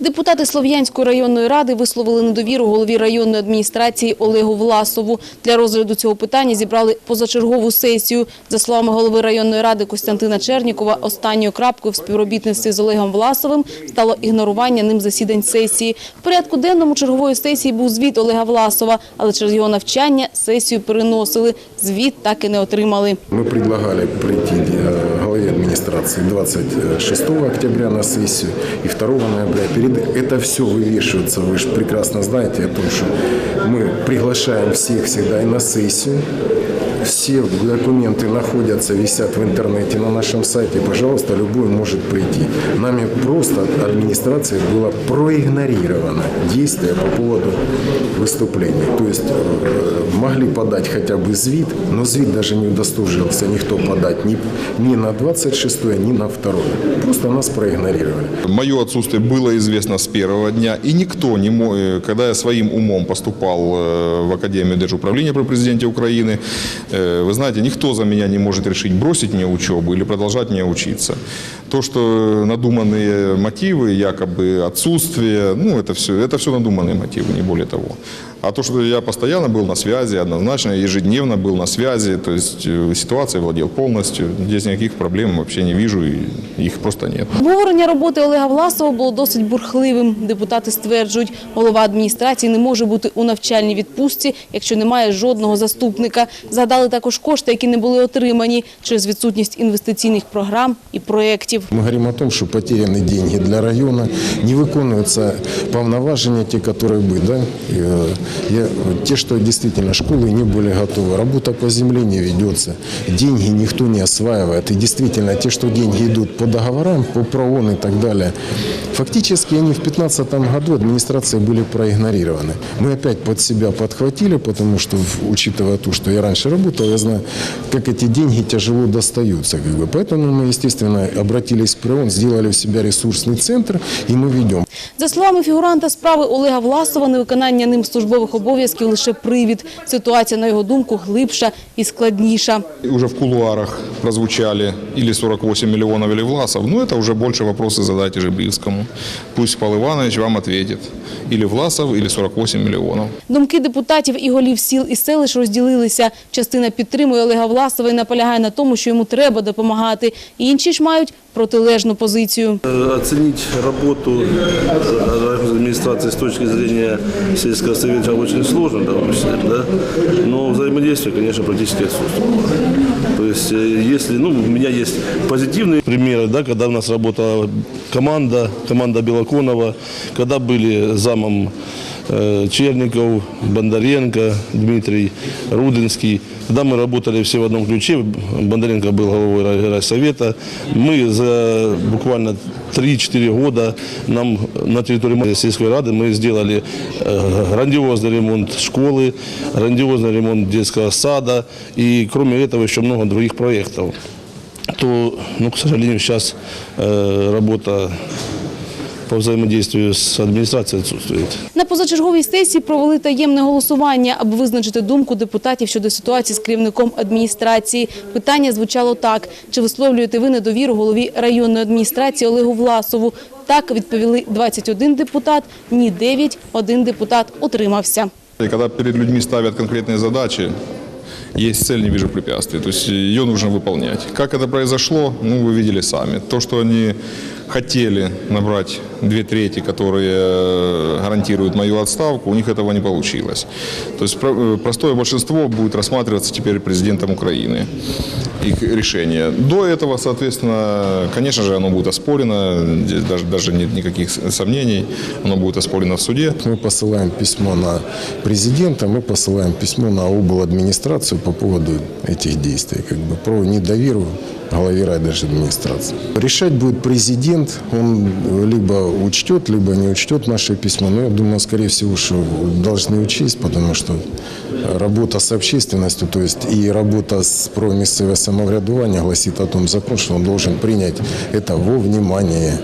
Депутати Слов'янської районної ради висловили недовіру голові районної адміністрації Олегу Власову. Для розгляду цього питання зібрали позачергову сесію. За словами голови районної ради Костянтина Чернікова, останньою крапкою в співробітництві з Олегом Власовим стало ігнорування ним засідань сесії. В порядку денному чергової сесії був звіт Олега Власова, але через його навчання сесію переносили. Звіт так і не отримали. Мы предлагали прийти э, главе администрации 26 октября на сессию и 2 ноября. Перед это все вывешивается. Вы же прекрасно знаете о том, что мы приглашаем всех всегда и на сессию. Все документы находятся, висят в интернете на нашем сайте. Пожалуйста, любой может прийти. Нами просто администрация было проигнорировано действие по поводу выступлений. То есть э, могли подать хотя бы звит, но звит даже не удостужился никто подать ни, ни на 26 ни на 2 Просто нас проигнорировали. Мое отсутствие было известно с первого дня, и никто не мог, э, когда я своим умом поступал э, в Академию Держуправления при президенте Украины, вы знаете, никто за меня не может решить, бросить мне учебу или продолжать мне учиться. То, что надуманные мотивы, якобы отсутствие, ну, это все, это все надуманные мотивы, не более того. А то, что я постоянно был на связи, однозначно, ежедневно был на связи, то есть э, ситуацией владел полностью, здесь никаких проблем вообще не вижу, и их просто нет. Обговорення роботи Олега Власова було досить бурхливим. Депутати стверджують, голова адміністрації не може бути у навчальній відпустці, якщо немає жодного заступника. Згадали також кошти, які не були отримані через відсутність інвестиційних програм і проєктів. років. Ми говоримо про те, що потеряні гроші для района не виконуються повноваження, те, которые были, Да? Э, те, что действительно школы не были готовы, работа по земле не ведется, деньги никто не осваивает и действительно те, что деньги идут по договорам, по правам и так далее, фактически они в 2015 году адміністрації были проигнорированы. Мы опять под себя подхватили, потому что учитывая то, что я раньше работал, я знаю, як ці гроші тяжело бы. Поэтому мы, естественно, обратились. обратились в ПРООН, сделали у себя ресурсный центр, и мы ведем. За словами фігуранта справи Олега Власова, невиконання ним службових обов'язків лише привід. Ситуація, на його думку, глибша і складніша. И Уже в кулуарах прозвучали или 48 миллионов, или Власов. Ну, это уже больше вопросы задайте Жебрильскому. Пусть Павел Иванович вам ответит. Или Власов, или 48 миллионов. Думки депутатів і голів сіл і селищ розділилися. Частина підтримує Олега Власова і наполягає на тому, що йому треба допомагати. Інші ж мають протилежну позицію. Э, Оценить работу э, администрации с точки зрения сельского совета очень сложно, допустим, да? но взаимодействие, конечно, практически отсутствует. То есть, э, если, ну, у меня есть позитивные примеры, да, когда у нас работала команда, команда Белоконова, когда были замом э, Черников, Бондаренко, Дмитрий, Рудинский. Когда мы работали все в одном ключе, Бондаренко был главой рай- райсовета, мы за буквально 3-4 года нам на территории сельской рады мы сделали э, грандиозный ремонт школы, грандиозный ремонт детского сада и кроме этого еще много других проектов. То, ну, к сожалению, сейчас э, работа по взаимодействию с администрацией отсутствует. На позачерговій сесії провели таємне голосування, аби визначити думку депутатів щодо ситуації з керівником адміністрації. Питання звучало так. Чи висловлюєте ви недовіру голові районної адміністрації Олегу Власову? Так відповіли 21 депутат, ні 9, один депутат утримався. Когда перед людьми ставят конкретные задачи, есть цель, не вижу препятствий. То есть ее нужно выполнять. Как это произошло, ну, вы видели сами. То, что они хотели набрать две трети, которые э, гарантируют мою отставку, у них этого не получилось. То есть про- э, простое большинство будет рассматриваться теперь президентом Украины. Их решение. До этого, соответственно, конечно же, оно будет оспорено, здесь даже, даже нет никаких с- сомнений, оно будет оспорено в суде. Мы посылаем письмо на президента, мы посылаем письмо на обладминистрацию по поводу этих действий, как бы про недоверие главе райдержадминистрации. Решать будет президент, он либо учтет, либо не учтет наше письмо, но я думаю, скорее всего, что должны учесть, потому что работа с общественностью, то есть и работа с про місцеве гласит о том закон, что он должен принять это во внимание.